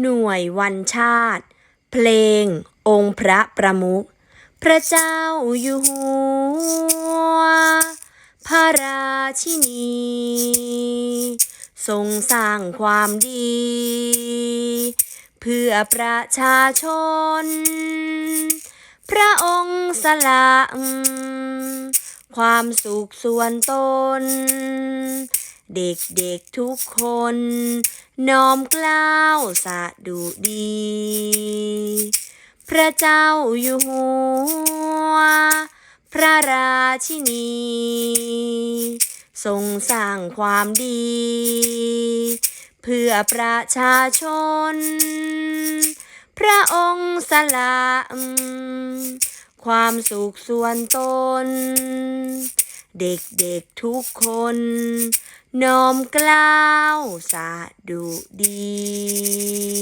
หน่วยวันชาติ เพลง องค์พระประมุข พระเจ้าอยู่หัว พระราชินี ทรงสร้างความดี เพื่อประชาชน พระองค์สละความสุขส่วนตน เด็กๆทุกคน น้อมกล้าวสะดุดี พระเจ้าอยู่หัว พระราชินี ทรงสร้างความดี เพื่อประชาชน พระองค์สละความสุขส่วนตน เด็กๆทุกคน น้อมกล้าวสะดุดี